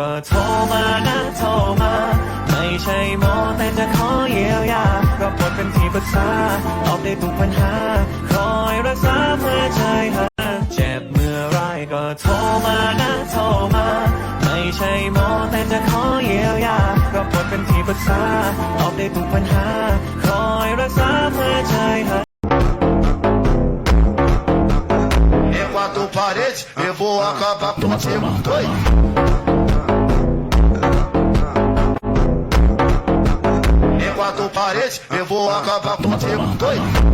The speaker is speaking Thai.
ก็โทรมานะโทรมา ไม่ใช่หมอแต่จะขอเยียวยาก็ปลดเป็นที่ปรึกษาตอบได้ทุกปัญหา คอยรักษาเมื่อใจหาเจ็บเมื่อไรก็โทรมานะโทรมา ไม่ใช่หมอแต่จะขอเยียวยาก็ปลดเป็นที่ปรึกษาตอบได้ทุกปัญหา คอยรักษาเมื่อใจหาย É quatro paredes, eu vou acabar contigo. Oi. É paredes, eu vou acabar contigo. Oi.